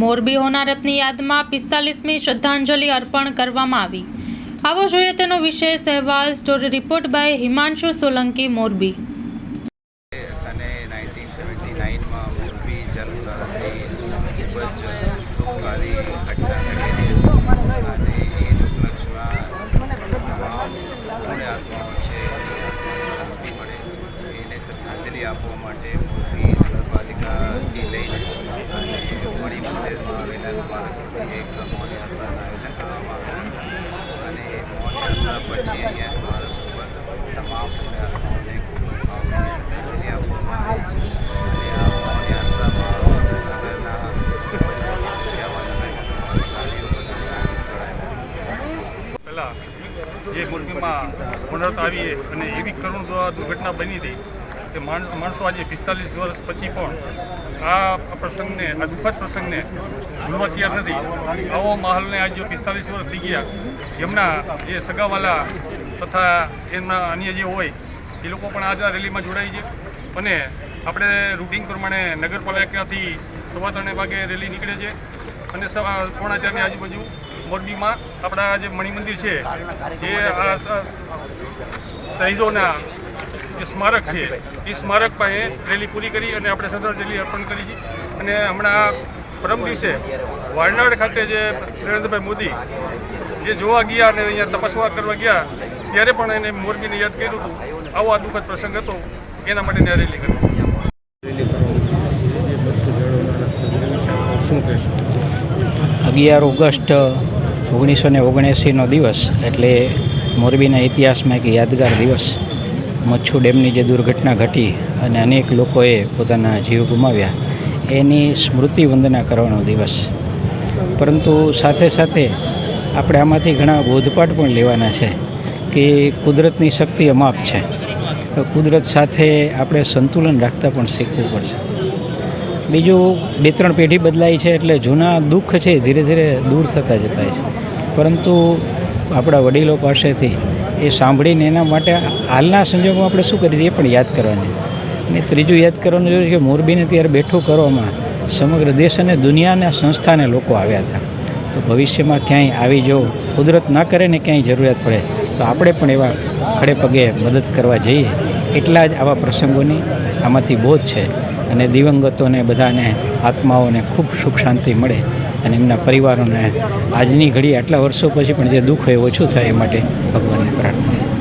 મોરબી હોનારતની યાદમાં પિસ્તાલીસમી શ્રદ્ધાંજલિ અર્પણ કરવામાં આવી. આવો જોઈએ તેનો વિશેષ અહેવાલ story report by Himanshu Solanki, Morbi. આપવા માટે મોરબી નગરપાલિકાથી લઈને મણિ મંદિરમાં આવેલા એક મૌન આયોજન કરવામાં આવ્યું અને મૌન યાત્રા પછી અહીંયા સ્મારક ઉપર તમામ પુણ્યાત્માઓને ખૂબ ભાવભીની શ્રદ્ધાંજલિ આપવામાં આવી છે. જ મોરબીમાં હોનરત આવીએ અને એવી કરુણ દુર્ઘટના બની હતી કે માણસો આજે પિસ્તાલીસ વર્ષ પછી પણ આ પ્રસંગને, આ દુઃખદ પ્રસંગને ભૂલવા તૈયાર નથી. આવો માહોલને આજે પિસ્તાલીસ વર્ષ થઈ ગયા, જેમના જે સગાવાલા તથા એમના અન્ય જે હોય, એ લોકો પણ આજે આ રેલીમાં જોડાય છે. અને આપણે રૂટિન પ્રમાણે નગરપાલિકાથી સવા ત્રણે વાગે રેલી નીકળે છે. અને સવા પોણા ચારની આજુબાજુ મોરબીમાં આપણા જે મણિમંદિર છે, જે આ શહીદોના જે સ્મારક છે. એ સ્મારક પાસે રેલી પૂરી કરી અને આપણે શ્રદ્ધાંજલિ અર્પણ કરી છે. અને હમણાં પરમ દિવસે વારનાડ ખાતે જે નરેન્દ્રભાઈ મોદી જે જોવા ગયા અને અહીંયા તપસ્યા કરવા ગયા, ત્યારે પણ એને મોરબીને યાદ કર્યું હતું. આવો આ દુઃખદ પ્રસંગ હતો. એના માટે આ રેલી કરી અગિયાર ઓગસ્ટ ઓગણીસો ને ઓગણએંસીનો દિવસ એટલે મોરબીના ઇતિહાસમાં એક યાદગાર દિવસ. મચ્છુ ડેમની જે દુર્ઘટના ઘટી અને અનેક લોકોએ પોતાના જીવ ગુમાવ્યા, એની સ્મૃતિ વંદના કરવાનો દિવસ. પરંતુ સાથે સાથે આપણે આમાંથી ઘણા બોધપાઠ પણ લેવાના છે કે કુદરતની શક્તિ અમાપ છે. તો કુદરત સાથે આપણે સંતુલન રાખતા પણ શીખવું પડશે. બીજું, બે ત્રણ પેઢી બદલાઈ છે એટલે જૂના દુઃખ છે ધીરે ધીરે દૂર થતા જતા છે. પરંતુ આપણા વડીલો પાસેથી એ સાંભળીને એના માટે હાલના સંજોગોમાં આપણે શું છીએ એ પણ યાદ કરવાની. અને ત્રીજું યાદ કરવાનું જોઈએ કે મોરબીને ત્યારે બેઠું કરવામાં સમગ્ર દેશ અને દુનિયાના સંસ્થાને લોકો આવ્યા હતા. તો ભવિષ્યમાં ક્યાંય આવી જો કુદરત ના કરે ને ક્યાંય જરૂરિયાત પડે, તો આપણે પણ એવા ખડે પગે મદદ કરવા જઈએ. એટલા જ આવા પ્રસંગોની આમાંથી બોધ છે. અને દિવંગતોને બધાને, આત્માઓને ખૂબ સુખ શાંતિ મળે અને એમના પરિવારોને આજની ઘડી આટલા વર્ષો પછી પણ જે દુઃખ હોય ઓછું થાય એ માટે ભગવાનને પ્રાર્થના.